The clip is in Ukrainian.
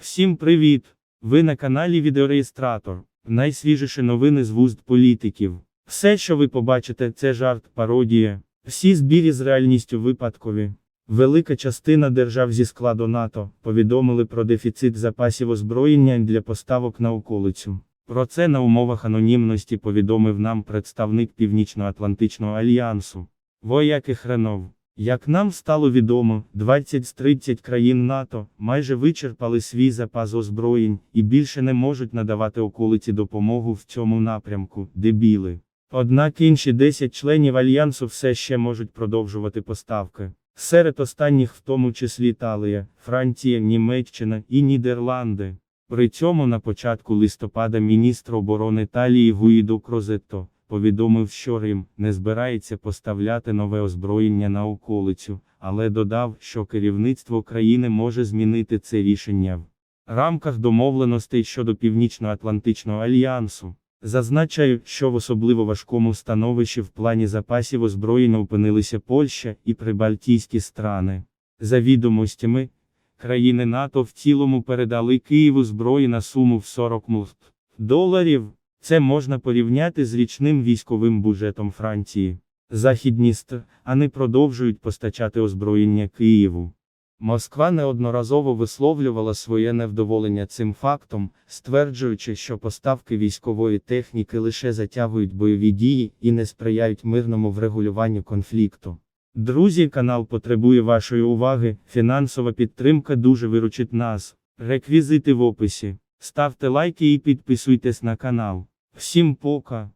Всім привіт! Ви на каналі Відеореєстратор. Найсвіжіші новини з вуст політиків. Все, що ви побачите, це жарт, пародія. Всі збірі з реальністю випадкові. Велика частина держав зі складу НАТО повідомили про дефіцит запасів озброєння для поставок на околицю. Про це на умовах анонімності повідомив нам представник Північно-Атлантичного альянсу. Вояки Хренов. Як нам стало відомо, 20 з 30 країн НАТО майже вичерпали свій запас озброєнь і більше не можуть надавати околиці допомогу в цьому напрямку, дебіли. Однак інші 10 членів альянсу все ще можуть продовжувати поставки. Серед останніх в тому числі Італія, Франція, Німеччина і Нідерланди. При цьому на початку листопада міністр оборони Італії Гуїдо Крозетто повідомив, що Рим не збирається поставляти нове озброєння на околицю, але додав, що керівництво країни може змінити це рішення в рамках домовленостей щодо Північно-Атлантичного альянсу. Зазначаю, що в особливо важкому становищі в плані запасів озброєння опинилися Польща і Прибалтійські страни. За відомостями, країни НАТО в цілому передали Києву зброї на суму в 40 млт доларів. Це можна порівняти з річним військовим бюджетом Франції. Західні страни продовжують постачати озброєння Києву. Москва неодноразово висловлювала своє невдоволення цим фактом, стверджуючи, що поставки військової техніки лише затягують бойові дії і не сприяють мирному врегулюванню конфлікту. Друзі, канал потребує вашої уваги, фінансова підтримка дуже виручить нас. Реквізити в описі. Ставте лайки і підписуйтесь на канал. Всім пока!